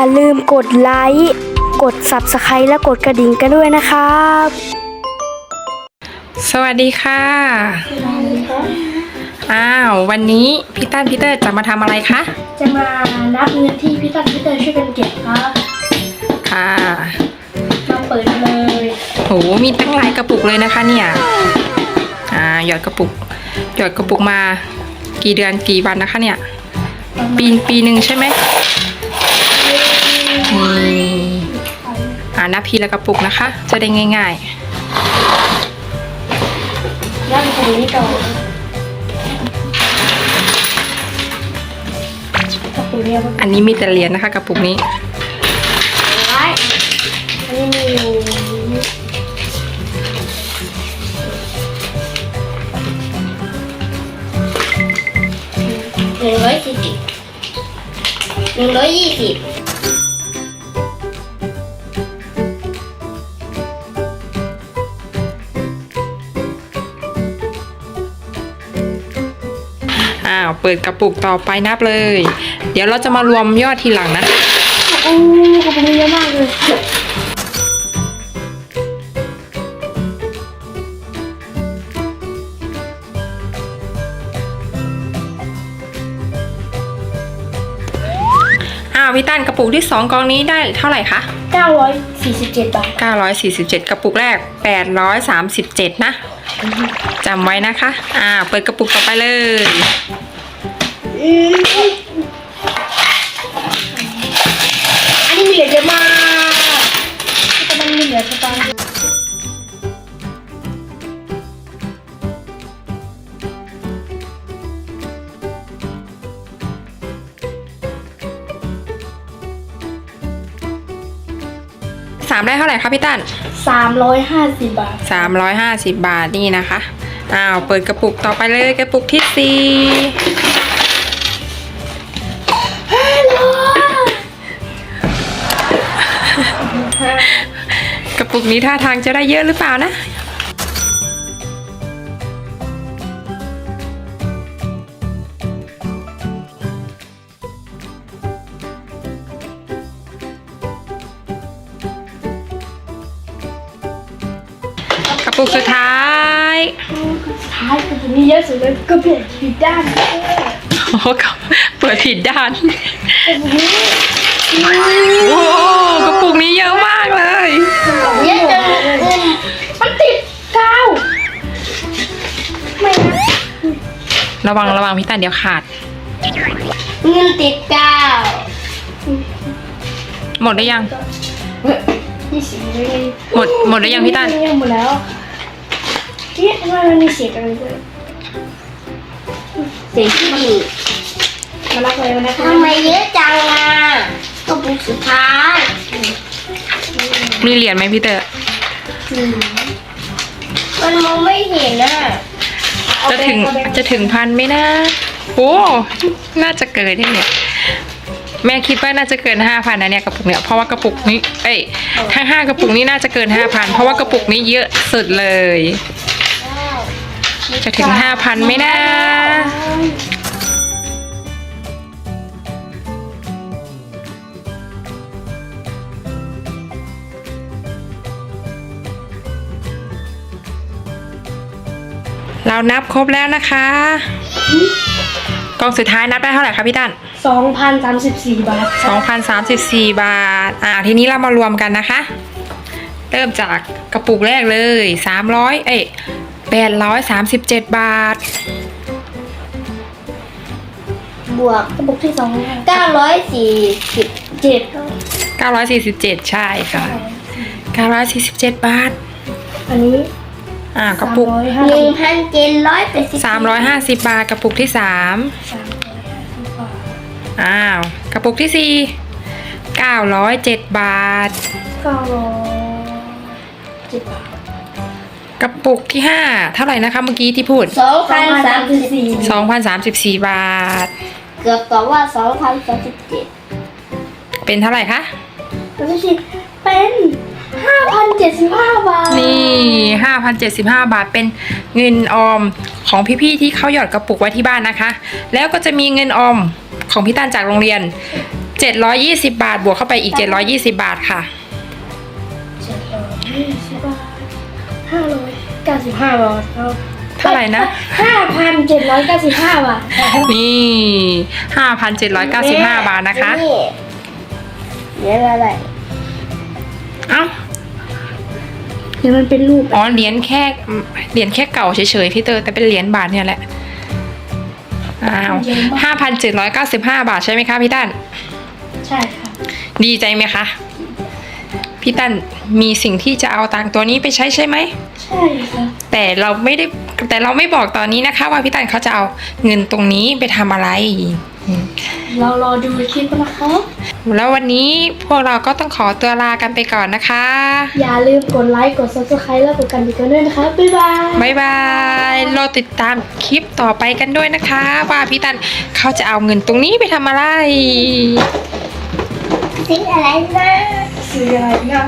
อย่าลืมกดไลค์ กด Subscribe และกดกระดิ่งกันด้วยนะครับ สวัสดีค่ะ อ้าว วันนี้พี่ตั้นพี่เตอร์จะมาทำอะไรคะ จะมานับเงินที่พี่ตั๊กพี่เตอร์ช่วยกันเก็บครับค่ะ มาเปิดเลยโห มีตั้งหลายกระปุกเลยนะคะเนี่ย อ่า หยอดกระปุก หยอดกระปุกมา กี่เดือนกี่วันนะคะเนี่ย ปีปีหนึ่งใช่ไหม อ่านับพีและกระปุกนะคะ จะได้ง่ายนับตรงนี้ก่อนกระปุกเนี้ยมันอันนี้มีแต่เหรียญนะคะกระปุกนี้ไว้อันนี้มีอยู่หนึ่งร้อยสี่สิบหนึ่งร้อยยี่สิบาวเปิดกระปุกต่อไปนับเลย เดี๋ยวเราจะมารวมยอดทีหลังนะคะโอ้กระปุกนี้เยอะมากเลยอ้าวพี่ตั้นกระปุกที่ 2กองนี้ได้เท่าไหร่คะเก้าร้อยสี่สิบเจ็ดบาท 947 กระปุกแรก 837 นะจำไว้นะคะ อ่า เปิดกระปุกต่อไปเลย 3ได้เท่าไหร่คะพี่ตั้นสามร้อยห้าสิบบาท350บาทนี่นะคะ อ้าว เปิดกระปุกต่อไปเลยกระปุกที่4กระปุกนี้ท่าทางจะได้เยอะหรือเปล่านะ กระปุกสุดท้ายท้ายกระปุกนี้เยอะสุดเลยก็เปลี่ยนผิดด้านโอ้โหเปิดผิดด้านกระปุกนี้โอ้โหกระปุกนี้เยอะมากเลยเยอะจังมันติดกาวไม่นะระวังระวังพี่ตันเดี๋ยวขาดเงินติดกาวหมดได้ยังยี่สิบเลยหมดหมดได้ยังพี่ตันยังหมดแล้ว นี่ทำไมมันมีเสียงอะไรด้วยเสียงที่มันมารักเลยมารักเลยทำไมเยอะจังอะก็ปุกสุดท้ายมีเหรียญไหมพี่เตอร์มันมองไม่เห็นอะจะถึงจะถึงพันไหมนะโอ้น่าจะเกินที่เนี่ย แม่คิดว่าน่าจะเกินห้าพันนะเนี่ยกระปุกเนี่ยเพราะว่ากระปุกนี้ เอ้ยทั้งห้ากระปุกนี้น่าจะเกินห้าพันเพราะว่ากระปุกนี้เยอะสุดเลย จะถึงห้าพันไหมนะ เรานับครบแล้วนะคะ กองสุดท้ายนับได้เท่าไหร่คะพี่ตันสองพันสามสิบสี่บาท2,034 บาท อ่า ทีนี้เรามารวมกันนะคะ เริ่มจากกระปุกแรกเลย 300 เอ้ย 837 บาท บวกกระปุกที่สองเก้าร้อยสี่สิบเจ็ด947 ใช่ค่ะ 947 บาท อันนี้อ่ากระปุก สามร้อยห้าหสินึ่งบพันเจ็ดร้อยแปดสิบ350 บาท กระปุกที่3สามร้อยห้าสิบบาทอ้าว กระปุกที่ 4 907 บาท เก้าร้อยเจ็ดบาท กระปุกที่ 5 เท่าไหร่นะคะเมื่อกี้ที่พูด สองพันสามสิบสี่2,034 บาท เกือบตอบว่าสองพันสามสิบเจ็ดเป็นเท่าไหร่คะแล้วก็ชิเป็นห้าพันเจ็ดสิบห้าบาทนี่ห้าพันเจ็ดสิบห้าบาทเป็นเงินออมของพี่ๆที่เขาหยอดกระปุกไว้ที่บ้านนะคะ แล้วก็จะมีเงินออมของพี่ตันจากโรงเรียน 720 บาท บวกเข้าไปอีก 720 บาทค่ะ เจ็ดร้อยยี่สิบบาท ห้าร้อยเก้าสิบห้าบาทครับเท่าไหร่นะ ห้าพันเจ็ดร้อยเก้าสิบห้าบาทครับนี่ 5,795 บาทนะคะ นี่เหรียญอะไรเอ้า เดี๋ยวมันเป็นรูปอ๋อ เหรียญแค่ เหรียญแค่เก่าเฉยๆพี่เตอร์แต่เป็นเหรียญบาทเนี่ยแหละ อ้าว5,795 บาทใช่ไหมคะพี่ตั้นใช่ค่ะ ดีใจไหมคะ พี่ตั้นมีสิ่งที่จะเอาตังค์ตัวนี้ไปใช้ใช่ไหม ใช่ค่ะ แต่เราไม่ได้แต่เราไม่บอกตอนนี้นะคะ ว่าพี่ตันเขาจะเอาเงินตรงนี้ไปทำอะไรอืมเรารอดูคลิปนะครับแล้ววันนี้พวกเราก็ต้องขอตัวลากันไปก่อนนะคะ อย่าลืมกดไลค์ กด subscribe แล้วกดกระดิ่งกันด้วยนะครับบ๊ายบาย บ๊ายบายรอติดตามคลิปต่อไปกันด้วยนะคะ ว่าพี่ตันเขาจะเอาเงินตรงนี้ไปทำอะไรสีอะไรนะเสียนะ